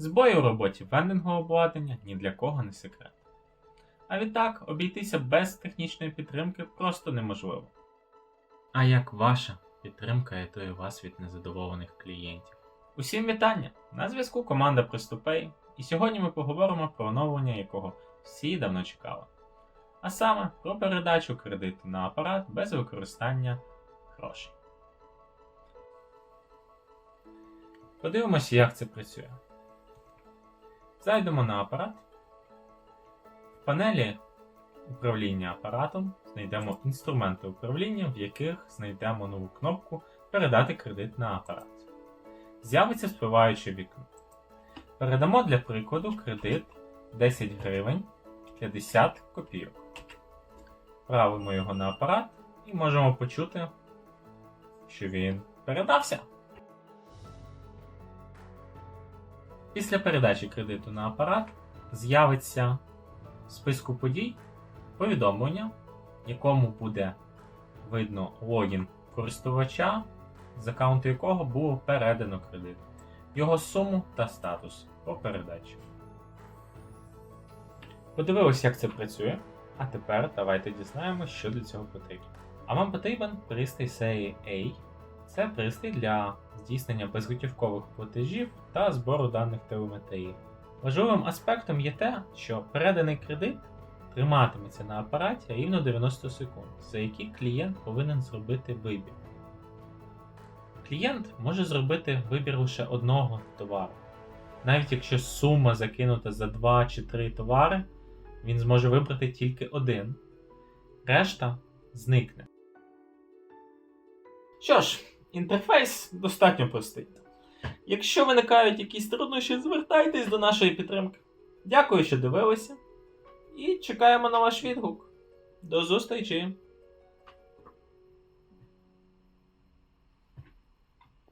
Збої у роботі вендингового обладнання ні для кого не секрет. А відтак, обійтися без технічної підтримки просто неможливо. А як ваша підтримка рятує вас від незадоволених клієнтів? Усім вітання! На зв'язку команда Приступей, і сьогодні ми поговоримо про оновлення, якого всі давно чекали. А саме про передачу кредиту на апарат без використання грошей. Подивимося, як це працює. Зайдемо на апарат. В панелі управління апаратом знайдемо інструменти управління, в яких знайдемо нову кнопку Передати кредит на апарат. З'явиться спливаюче вікно. Передамо для прикладу кредит 10 гривень 50 копійок. Правимо його на апарат і можемо почути, що він передався. Після передачі кредиту на апарат з'явиться в списку подій повідомлення, в якому буде видно логін користувача, з аккаунту якого було передано кредит, його суму та статус по передачі. Подивилися, як це працює. А тепер давайте дізнаємося, що для цього потрібно. А вам потрібен пристрій серії A. Це пристрій для здійснення безготівкових платежів та збору даних телеметрії. Важливим аспектом є те, що переданий кредит триматиметься на апараті рівно 90 секунд, за які клієнт повинен зробити вибір. Клієнт може зробити вибір лише одного товару. Навіть якщо сума закинута за 2 чи 3 товари, він зможе вибрати тільки один. Решта зникне. Що ж, інтерфейс достатньо простий. Якщо виникають якісь труднощі, звертайтесь до нашої підтримки. Дякую, що дивилися. І чекаємо на ваш відгук. До зустрічі!